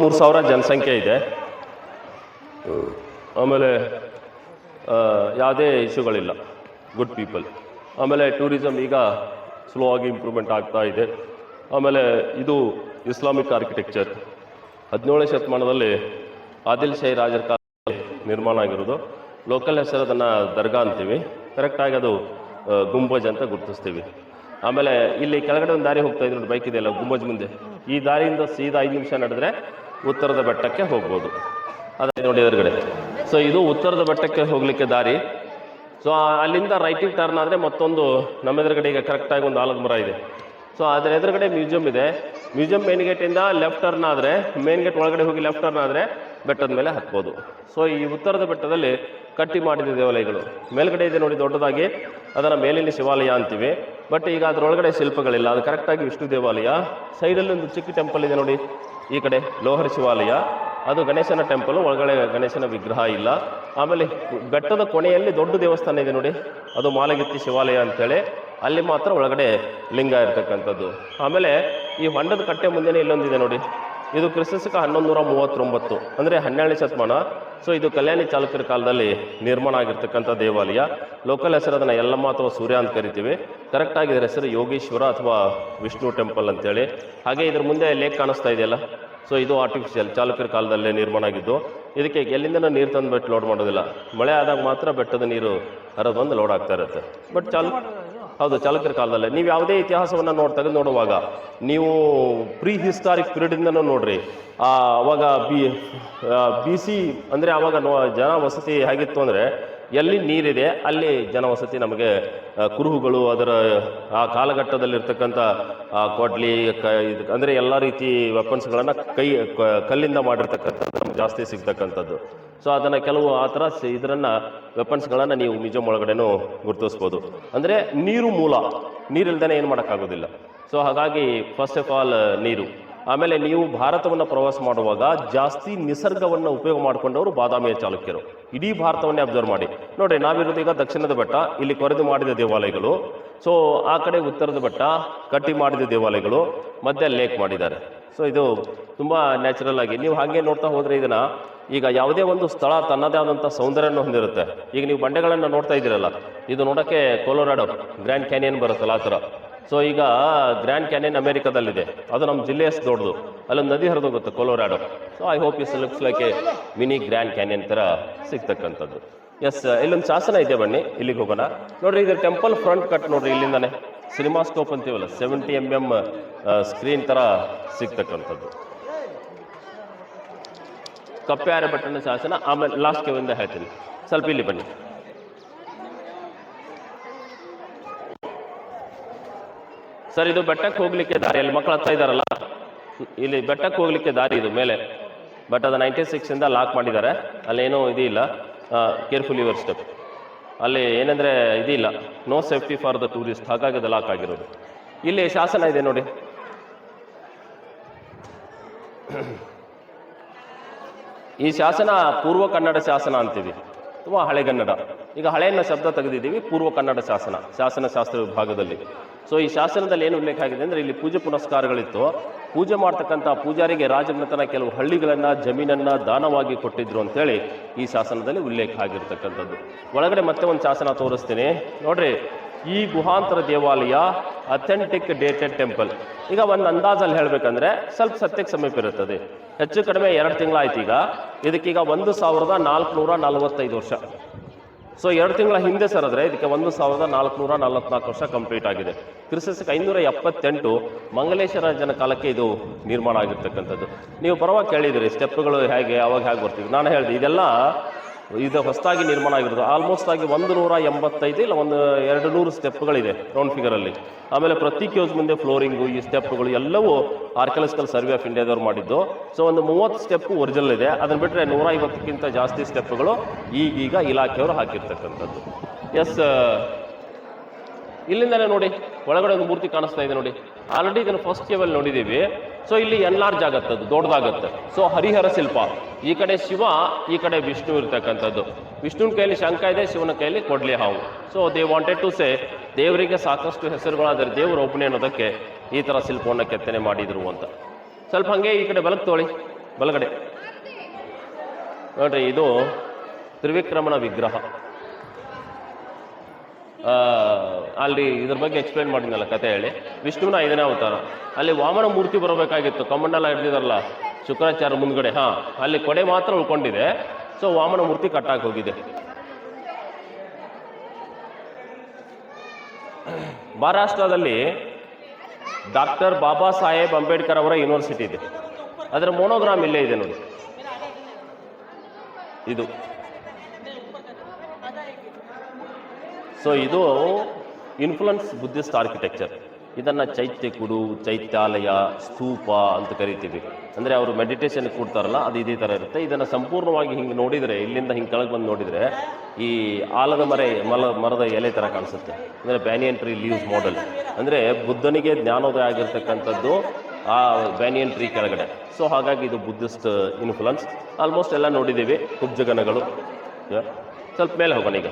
ಮೂರು ಸಾವಿರ ಜನಸಂಖ್ಯೆ ಇದೆ. ಆಮೇಲೆ ಯಾವುದೇ ಇಶ್ಯೂಗಳಿಲ್ಲ. ಗುಡ್ ಪೀಪಲ್ ಆಮೇಲೆ ಟೂರಿಸಮ್ ಈಗ ಸ್ಲೋ ಆಗಿ ಇಂಪ್ರೂವ್ಮೆಂಟ್ ಆಗ್ತಾ ಇದೆ. ಆಮೇಲೆ ಇದು ಇಸ್ಲಾಮಿಕ್ ಆರ್ಕಿಟೆಕ್ಚರ್ ಹದಿನೇಳನೇ ಶತಮಾನದಲ್ಲಿ ಆದಿಲ್ ಶಾಹಿ ರಾಜರ ಕಾಲದಲ್ಲಿ ನಿರ್ಮಾಣ ಆಗಿರೋದು. ಲೋಕಲ್ ಹೆಸರು ಅದನ್ನು ದರ್ಗಾ ಅಂತೀವಿ. ಕರೆಕ್ಟಾಗಿ ಅದು ಗುಂಬಜ್ ಅಂತ ಗುರುತಿಸ್ತೀವಿ. ಆಮೇಲೆ ಇಲ್ಲಿ ಕೆಳಗಡೆ ಒಂದು ದಾರಿ ಹೋಗ್ತಾ ನೋಡಿ ಬೈಕ್ ಇದೆಯಲ್ಲ ಗುಂಬಜ್ ಮುಂದೆ. ಈ ದಾರಿಯಿಂದ ಸೀದಾ ಐದು ನಿಮಿಷ ನಡೆದ್ರೆ ಉತ್ತರದ ಬೆಟ್ಟಕ್ಕೆ ಹೋಗ್ಬೋದು. ಅದೇ ನೋಡಿ ಎದುರುಗಡೆ. ಸೊ ಇದು ಉತ್ತರದ ಬೆಟ್ಟಕ್ಕೆ ಹೋಗಲಿಕ್ಕೆ ದಾರಿ. ಸೊ ಅಲ್ಲಿಂದ ರೈಟಿಗೆ ಟರ್ನ್ ಆದರೆ ಮತ್ತೊಂದು ನಮ್ಮ ಎದುರುಗಡೆ ಈಗ ಕರೆಕ್ಟಾಗಿ ಒಂದು ಆಲದ ಮರ ಇದೆ. ಸೊ ಅದರ ಎದುರುಗಡೆ ಮ್ಯೂಸಿಯಂ ಇದೆ. ಮ್ಯೂಸಿಯಂ ಮೇನ್ ಗೇಟಿಂದ ಲೆಫ್ಟ್ ಟರ್ನ್ ಆದರೆ ಮೇನ್ ಗೇಟ್ ಒಳಗಡೆ ಹೋಗಿ ಲೆಫ್ಟ್ ಟರ್ನ್ ಆದರೆ ಬೆಟ್ಟದ ಮೇಲೆ ಹತ್ಬೋದು ಸೊ ಈ ಉತ್ತರದ ಬೆಟ್ಟದಲ್ಲಿ ಕಟ್ಟಿ ಮಾಡಿದ ದೇವಾಲಯಗಳು. ಮೇಲ್ಗಡೆ ಇದೆ ನೋಡಿ ದೊಡ್ಡದಾಗಿ. ಅದರ ಮೇಲಿನ ಶಿವಾಲಯ ಅಂತೀವಿ. ಬಟ್ ಈಗ ಅದರೊಳಗಡೆ ಶಿಲ್ಪಗಳಿಲ್ಲ. ಅದು ಕರೆಕ್ಟಾಗಿ ವಿಷ್ಣು ದೇವಾಲಯ. ಸೈಡಲ್ಲಿ ಒಂದು ಚಿಕ್ಕ ಟೆಂಪಲ್ ಇದೆ ನೋಡಿ. ಈ ಕಡೆ ಲೋಹರಿ ಶಿವಾಲಯ. ಅದು ಗಣೇಶನ ಟೆಂಪಲ್ ಒಳಗಡೆ ಗಣೇಶನ ವಿಗ್ರಹ ಇಲ್ಲ. ಆಮೇಲೆ ಬೆಟ್ಟದ ಕೊನೆಯಲ್ಲಿ ದೊಡ್ಡ ದೇವಸ್ಥಾನ ಇದೆ ನೋಡಿ. ಅದು ಮಾಲಗಿತ್ತಿ ಶಿವಾಲಯ ಅಂತೇಳಿ. ಅಲ್ಲಿ ಮಾತ್ರ ಒಳಗಡೆ ಲಿಂಗ ಇರ್ತಕ್ಕಂಥದ್ದು. ಆಮೇಲೆ ಈ ಹೊಂಡದ ಕಟ್ಟೆ ಮುಂದೆನೇ ಇಲ್ಲೊಂದಿದೆ ನೋಡಿ. ಇದು ಕ್ರಿಸ್ತಕ ಹನ್ನೊಂದು ನೂರ ಮೂವತ್ತೊಂಬತ್ತು, ಅಂದರೆ ಹನ್ನೆರಡನೇ ಶತಮಾನ. ಸೊ ಇದು ಕಲ್ಯಾಣಿ ಚಾಲುಕ್ಯರ ಕಾಲದಲ್ಲಿ ನಿರ್ಮಾಣ ಆಗಿರ್ತಕ್ಕಂಥ ದೇವಾಲಯ. ಲೋಕಲ್ ಹೆಸರು ಅದನ್ನು ಯಲ್ಲಮ್ಮ ಅಥವಾ ಸೂರ್ಯ ಅಂತ ಕರಿತೀವಿ. ಕರೆಕ್ಟಾಗಿ ಇದರ ಹೆಸರು ಯೋಗೇಶ್ವರ ಅಥವಾ ವಿಷ್ಣು ಟೆಂಪಲ್ ಅಂತೇಳಿ. ಹಾಗೆ ಇದ್ರ ಮುಂದೆ ಲೇಕ್ ಕಾಣಿಸ್ತಾ ಇದೆಯಲ್ಲ? ಸೊ ಇದು ಆರ್ಟಿಫಿಷಿಯಲ್ ಚಾಲುಕ್ಯರ ಕಾಲದಲ್ಲೇ ನಿರ್ಮಾಣ ಆಗಿದ್ದು ಇದಕ್ಕೆ ಎಲ್ಲಿಂದ ನೀರು ತಂದು ಬೆಟ್ಟು ಲೋಡ್ ಮಾಡೋದಿಲ್ಲ. ಮಳೆ ಆದಾಗ ಮಾತ್ರ ಬೆಟ್ಟದ ನೀರು ಹರಿದು ಬಂದು ಲೋಡ್ ಆಗ್ತಾ ಇರುತ್ತೆ. ಬಟ್ ಚಾಲು ಹೌದು ಚಾಲುಕ್ಯರ ಕಾಲದಲ್ಲಿ. ನೀವು ಯಾವುದೇ ಇತಿಹಾಸವನ್ನು ನೋಡಿ, ತೆಗೆದು ನೋಡುವಾಗ, ನೀವು ಪ್ರೀ ಹಿಸ್ಟಾರಿಕ್ ಪೀರಿಯಡಿಂದನೂ ನೋಡ್ರಿ. ಅವಾಗ ಬಿ ಬಿ ಸಿ ಅಂದರೆ ಅವಾಗ ನೋ ಜನ ವಸತಿ ಹೇಗಿತ್ತು ಅಂದರೆ, ಎಲ್ಲಿ ನೀರಿದೆ, ಅಲ್ಲಿ ಜನವಸತಿ ನಮಗೆ ಕುರುಹುಗಳು ಅದರ, ಆ ಕಾಲಘಟ್ಟದಲ್ಲಿರ್ತಕ್ಕಂಥ ಕೊಡ್ಲಿ, ಕ, ಇದು, ಅಂದರೆ ಎಲ್ಲ ರೀತಿ ವೆಪನ್ಸ್ಗಳನ್ನು ಕೈ, ಕ- ಕಲ್ಲಿಂದ ಮಾಡಿರ್ತಕ್ಕಂಥದ್ದು, ನಮ್ಗೆ ಜಾಸ್ತಿ ಸಿಗ್ತಕ್ಕಂಥದ್ದು. ಸೊ ಅದನ್ನು ಕೆಲವು ಆ ಥರ ಇದರನ್ನು ವೆಪನ್ಸ್ಗಳನ್ನು ನೀವು ಮ್ಯೂಸಿಯಂ ಒಳಗಡೆನೂ ಗುರುತಿಸ್ಬೋದು. ಅಂದರೆ ನೀರು ಮೂಲ ನೀರಿಲ್ದೇ ಏನು ಮಾಡೋಕ್ಕಾಗೋದಿಲ್ಲ. ಸೊ ಹಾಗಾಗಿ ಫಸ್ಟ್ ಆಫ್ ಆಲ್ ನೀರು. ಆಮೇಲೆ ನೀವು ಭಾರತವನ್ನು ಪ್ರವಾಸ ಮಾಡುವಾಗ ಜಾಸ್ತಿ ನಿಸರ್ಗವನ್ನು ಉಪಯೋಗ ಮಾಡಿಕೊಂಡವರು ಬಾದಾಮಿಯ ಚಾಲುಕ್ಯರು. ಇಡೀ ಭಾರತವನ್ನೇ ಅಬ್ಸರ್ವ್ ಮಾಡಿ. ನೋಡಿ ನಾವಿರೋದು ಈಗ ದಕ್ಷಿಣದ ಬೆಟ್ಟ, ಇಲ್ಲಿ ಕೊರೆದು ಮಾಡಿದ ದೇವಾಲಯಗಳು. ಸೊ ಆ ಕಡೆ ಉತ್ತರದ ಬೆಟ್ಟ, ಕಟ್ಟಿ ಮಾಡಿದ ದೇವಾಲಯಗಳು, ಮಧ್ಯ ಲೇಕ್ ಮಾಡಿದ್ದಾರೆ. ಸೊ ಇದು ತುಂಬ ನ್ಯಾಚುರಲ್ ಆಗಿ, ನೀವು ಹಾಗೆ ನೋಡ್ತಾ ಹೋದರೆ ಇದನ್ನ ಈಗ ಯಾವುದೇ ಒಂದು ಸ್ಥಳ ತನ್ನದೇ ಆದಂಥ ಸೌಂದರ್ಯವನ್ನು ಹೊಂದಿರುತ್ತೆ. ಈಗ ನೀವು ಬಂಡೆಗಳನ್ನು ನೋಡ್ತಾ ಇದ್ದೀರಲ್ಲ, ಇದು ನೋಡೋಕ್ಕೆ ಕೊಲೊರಾಡೋ, ಗ್ರ್ಯಾಂಡ್ ಕ್ಯಾನಿಯನ್ ಬರುತ್ತಲ್ಲ ಆ ಥರ. ಸೊ ಈಗ ಗ್ರ್ಯಾಂಡ್ ಕ್ಯಾನಿಯನ್ ಅಮೆರಿಕದಲ್ಲಿದೆ ಅದು ನಮ್ಮ ಜಿಲ್ಲೆಯಷ್ಟು ದೊಡ್ಡದು. ಅಲ್ಲೊಂದು ನದಿ ಹರಿದು ಹರಿದೋಗುತ್ತೆ Colorado. So I hope is looks like a mini Grand Canyon ಥರ ಸಿಗ್ತಕ್ಕಂಥದ್ದು. ಎಸ್ ಇಲ್ಲೊಂದು ಶಾಸನ ಇದೆ ಬನ್ನಿ, ಇಲ್ಲಿಗೆ ಹೋಗೋಣ. ನೋಡ್ರಿ, ಇದು ಟೆಂಪಲ್ ಫ್ರಂಟ್ ಕಟ್ ನೋಡ್ರಿ ಇಲ್ಲಿಂದಾನೆ. ಸಿನಿಮಾಸ್ಕೋಪ್ ಅಂತೀವಲ್ಲ ಸೆವೆಂಟಿ ಎಂ ಎಂ ಸ್ಕ್ರೀನ್ ಥರ ಸಿಗ್ತಕ್ಕಂಥದ್ದು. ಕಪ್ಪೆ ಬಟ್ಟಣ ಶಾಸನ, ಆಮೇಲೆ ಲಾಸ್ಟ್ ಕೆವಿಂದ ಹೇಳ್ತೀನಿ. ಸ್ವಲ್ಪ ಇಲ್ಲಿ ಬನ್ನಿ. ಸರ್, ಇದು ಬೆಟ್ಟಕ್ಕೆ ಹೋಗ್ಲಿಕ್ಕೆ ದಾರಿ, ಅಲ್ಲಿ ಮಕ್ಕಳು ಹತ್ತಾ ಇದ್ದಾರಲ್ಲ ಇಲ್ಲಿ ಬೆಟ್ಟಕ್ಕೆ ಹೋಗ್ಲಿಕ್ಕೆ ದಾರಿ ಇದು ಮೇಲೆ. ಬಟ್ ಅದು ನೈಂಟಿ ಸಿಕ್ಸಿಂದ ಲಾಕ್ ಮಾಡಿದ್ದಾರೆ. ಅಲ್ಲೇನೂ ಇದಿಲ್ಲ. ಕೇರ್ಫುಲ್ ಯುವರ್ ಸ್ಟೆಪ್ ಅಲ್ಲಿ ಏನಂದರೆ ಇದಿಲ್ಲ. No safety for the tourist ಹಾಗಾಗಿ ಅದು ಲಾಕ್ ಆಗಿರೋದು. ಇಲ್ಲಿ ಶಾಸನ ಇದೆ ನೋಡಿ. ಈ ಶಾಸನ ಪೂರ್ವ ಕನ್ನಡ ಶಾಸನ ಅಂತೀವಿ. ತುಂಬ ಹಳೆಗನ್ನಡ ಈಗ ಹಳೆಯನ್ನ ಶಬ್ದ ತೆಗೆದಿದ್ದೀವಿ, ಪೂರ್ವ ಕನ್ನಡ ಶಾಸನ ಶಾಸನ ಶಾಸ್ತ್ರ ವಿಭಾಗದಲ್ಲಿ. ಸೊ ಈ ಶಾಸನದಲ್ಲಿ ಏನು ಉಲ್ಲೇಖ ಆಗಿದೆ ಅಂದರೆ ಇಲ್ಲಿ ಪೂಜೆ ಪುನಸ್ಕಾರಗಳಿತ್ತು. ಪೂಜೆ ಮಾಡ್ತಕ್ಕಂಥ ಪೂಜಾರಿಗೆ ರಾಜಮನೆತನ ಕೆಲವು ಹಳ್ಳಿಗಳನ್ನು, ಜಮೀನನ್ನು ದಾನವಾಗಿ ಕೊಟ್ಟಿದ್ರು ಅಂತೇಳಿ ಈ ಶಾಸನದಲ್ಲಿ ಉಲ್ಲೇಖ ಆಗಿರ್ತಕ್ಕಂಥದ್ದು. ಒಳಗಡೆ ಮತ್ತೆ ಒಂದು ಶಾಸನ ತೋರಿಸ್ತೀನಿ. ನೋಡ್ರಿ ಈ ಗುಹಾಂತರ ದೇವಾಲಯ ಅಥೆಂಟಿಕ್ ಡೇಟೆಡ್ ಟೆಂಪಲ್ ಈಗ ಒಂದು ಅಂದಾಜಲ್ಲಿ ಹೇಳಬೇಕಂದ್ರೆ ಸ್ವಲ್ಪ ಸತ್ಯಕ್ಕೆ ಸಮೀಪ ಇರುತ್ತದೆ. ಹೆಚ್ಚು ಕಡಿಮೆ ಎರಡು ತಿಂಗಳಾಯ್ತು ಈಗ. ಇದಕ್ಕೀಗ ಒಂದು ಸಾವಿರದ ನಾಲ್ಕುನೂರ ನಲವತ್ತೈದು ವರ್ಷ. ಸೊ ಎರಡು ತಿಂಗಳ ಹಿಂದೆ ಸರಿದ್ರೆ ಇದಕ್ಕೆ ಒಂದು ಸಾವಿರದ ನಾಲ್ಕುನೂರ ನಲವತ್ನಾಲ್ಕು ವರ್ಷ ಕಂಪ್ಲೀಟ್ ಆಗಿದೆ. ಕ್ರಿಸ್ತಕ್ಕೆ ಐನೂರ ಎಪ್ಪತ್ತೆಂಟು ಮಂಗಲೇಶ್ವರಜನ ಕಾಲಕ್ಕೆ ಇದು ನಿರ್ಮಾಣ ಆಗಿರ್ತಕ್ಕಂಥದ್ದು. ನೀವು ಪರವಾಗಿ ಕೇಳಿದಿರಿ ಸ್ಟೆಪ್ಗಳು ಹೇಗೆ, ಅವಾಗ ಹೇಗೆ ಬರ್ತಿದ್ರು ನಾನು ಹೇಳಿದೆ, ಇದೆಲ್ಲ ಇದು ಹೊಸದಾಗಿ ನಿರ್ಮಾಣ ಆಗಿರೋದು. ಆಲ್ಮೋಸ್ಟ್ ಆಗಿ ಒಂದು ನೂರ ಎಂಬತ್ತೈದು ಇಲ್ಲ ಒಂದು ಎರಡು ನೂರು ಸ್ಟೆಪ್ಗಳಿದೆ ರೌಂಡ್ ಫಿಗರಲ್ಲಿ ಆಮೇಲೆ ಪ್ರತಿ ಕ್ಯೂಸ್ ಮುಂದೆ ಫ್ಲೋರಿಂಗು ಈ ಸ್ಟೆಪ್ಗಳು ಎಲ್ಲವೂ ಆರ್ಕಿಯಾಲಜಿಕಲ್ ಸರ್ವೆ ಆಫ್ ಇಂಡಿಯಾದವ್ರು ಮಾಡಿದ್ದು. ಸೊ ಒಂದು ಮೂವತ್ತು ಸ್ಟೆಪ್ ಒರಿಜಿನಲ್ ಇದೆ. ಅದನ್ನು ಬಿಟ್ಟರೆ ನೂರ ಐವತ್ತಕ್ಕಿಂತ ಜಾಸ್ತಿ ಸ್ಟೆಪ್ಗಳು ಈಗೀಗ ಇಲಾಖೆಯವರು ಹಾಕಿರ್ತಕ್ಕಂಥದ್ದು. ಎಸ್ ಇಲ್ಲಿಂದಲೇ ನೋಡಿ, ಒಳಗಡೆ ಒಂದು ಮೂರ್ತಿ ಕಾಣಿಸ್ತಾ ಇದೆ ನೋಡಿ. ಆಲ್ರೆಡಿ ಇದನ್ನು ಫಸ್ಟ್ ಲೆವೆಲ್ ನೋಡಿದ್ದೀವಿ. ಸೊ ಇಲ್ಲಿ ಎನ್ಲಾರ್ಜ್ ಅದು ದೊಡ್ಡದಾಗತ್ತೆ. ಸೊ ಹರಿಹರ ಶಿಲ್ಪ. ಈ ಕಡೆ ಶಿವ, ಈ ಕಡೆ ವಿಷ್ಣು ಇರ್ತಕ್ಕಂಥದ್ದು. ವಿಷ್ಣುವಿನ ಕೈಯಲ್ಲಿ ಶಂಕ ಇದೆ, ಶಿವನ ಕೈಯಲ್ಲಿ ಕೊಡ್ಲಿ ಹಾವು. So they wanted to say ದೇವರಿಗೆ ಸಾಕಷ್ಟು ಹೆಸರುಗಳಾದರೆ ದೇವರ ಒಬ್ಬನೇ ಅನ್ನೋದಕ್ಕೆ ಈ ಥರ ಶಿಲ್ಪವನ್ನು ಕೆತ್ತನೆ ಮಾಡಿದ್ರು ಅಂತ. ಸ್ವಲ್ಪ ಹಾಗೆ ಈ ಕಡೆ ಬಲಕ್ಕೆ ತೋಳಿ, ಬಲಗಡೆ. ನೋಡ್ರಿ, ಇದು ತ್ರಿವಿಕ್ರಮನ ವಿಗ್ರಹ. ಅಲ್ಲಿ ಇದ್ರ ಬಗ್ಗೆ ಎಕ್ಸ್ಪ್ಲೇನ್ ಮಾಡಿದ್ನಲ್ಲ ಕತೆ ಹೇಳಿ. ವಿಷ್ಣುವಿನ ಐದನೇ ಅವತಾರ. ಅಲ್ಲಿ ವಾಮನ ಮೂರ್ತಿ ಬರಬೇಕಾಗಿತ್ತು. ಕಮ್ಮಣ್ಣೆಲ್ಲ ಹಿಡ್ದಿದಾರಲ್ಲ ಶುಕ್ರಾಚಾರ್ಯ ಮುಂದ್ಗಡೆ. ಹಾ, ಅಲ್ಲಿ ಕೊಡೆ ಮಾತ್ರ ಉಳ್ಕೊಂಡಿದೆ. ಸೊ ವಾಮನ ಮೂರ್ತಿ ಕಟ್ಟಾಕ್ ಹೋಗಿದೆ. ಮಹಾರಾಷ್ಟ್ರದಲ್ಲಿ ಡಾಕ್ಟರ್ ಬಾಬಾ ಸಾಹೇಬ್ ಅಂಬೇಡ್ಕರ್ ಅವರ ಯೂನಿವರ್ಸಿಟಿ ಇದೆ. ಅದರ ಮೋನೋಗ್ರಾಮ್ ಇಲ್ಲೇ ಇದೆ ನೋಡಿ. ಇದು. ಸೊ ಇದು ಇನ್ಫ್ಲುಯೆನ್ಸ್ ಬುದ್ಧಿಸ್ಟ್ ಆರ್ಕಿಟೆಕ್ಚರ್ ಇದನ್ನು ಚೈತ್ಯ ಕುಡು, ಚೈತ್ಯಾಲಯ, ಸ್ತೂಪ ಅಂತ ಕರಿತೀವಿ. ಅಂದರೆ ಅವರು ಮೆಡಿಟೇಷನ್ ಕೊಡ್ತಾರಲ್ಲ, ಅದು ಇದೇ ಥರ ಇರುತ್ತೆ. ಇದನ್ನು ಸಂಪೂರ್ಣವಾಗಿ ಹಿಂಗೆ ನೋಡಿದರೆ, ಇಲ್ಲಿಂದ ಹಿಂಗೆ ಕೆಳಗೆ ಬಂದು ನೋಡಿದರೆ, ಈ ಆಲದ ಮರ, ಮಲ, ಮರದ ಎಲೆ ಥರ ಕಾಣಿಸುತ್ತೆ. ಅಂದರೆ ಬ್ಯಾನಿಯನ್ ಟ್ರೀ ಲೀವ್ಸ್ ಮಾಡೆಲ್ ಅಂದರೆ ಬುದ್ಧನಿಗೆ ಜ್ಞಾನೋದಯ ಆಗಿರ್ತಕ್ಕಂಥದ್ದು ಆ ಬ್ಯಾನಿಯನ್ ಟ್ರೀ ಕೆಳಗಡೆ. ಸೊ ಹಾಗಾಗಿ ಇದು ಬುದ್ಧಿಸ್ಟ್ ಇನ್ಫ್ಲುಯೆನ್ಸ್ ಆಲ್ಮೋಸ್ಟ್ ಎಲ್ಲ ನೋಡಿದ್ದೀವಿ ಕುಬ್ಜಗನಗಳು. ಸ್ವಲ್ಪ ಮೇಲೆ ಹೋಗೋಣ ಈಗ.